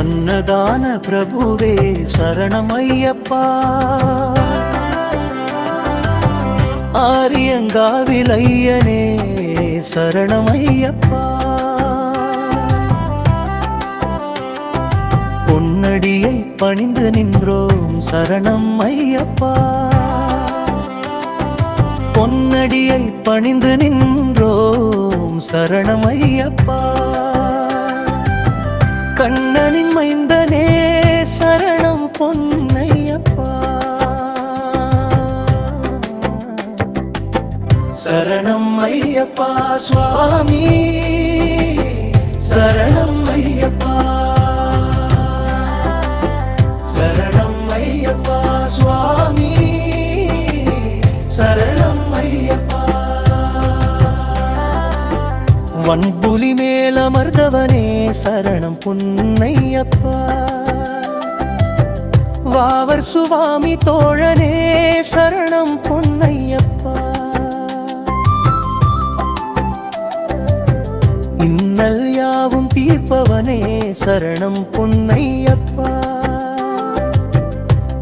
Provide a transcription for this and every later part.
அன்னதான பிரபுவே சரணமையப்பா ஆரியங்காவில் ஐயனே சரணமையப்பா பொன்னடியை பணிந்து நின்றோம் சரணம் ஐயப்பா பொன்னடியை பணிந்து நின்றோம் சரணமையப்பா கண்ணனின் மைந்தனே சரணம் பொன்னையப்பா. சரணம் ஐயப்பா சுவாமி. வன்புலி மேல் அமர்ந்தவனே சரணம் புன்னையப்பா. வாவர் சுவாமி தோழனே சரணம் பொன்னையப்பா. இன்னல் யாவும் தீர்ப்பவனே சரணம் பொன்னையப்பா.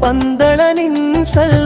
பந்தளனின் செல்வ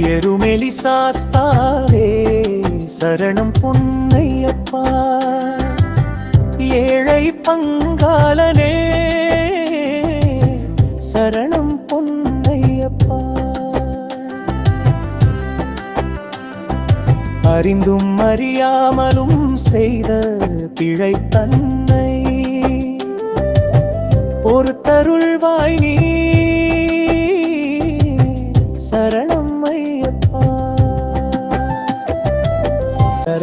எருமெலி சாஸ்தாவே சரணம் பொன்னையப்பா. ஏழை பங்காளனே சரணம் பொன்னையப்பா. அறிந்தும் அறியாமலும் செய்த பிழை தன்னை ஒரு தருள்வாய் நீ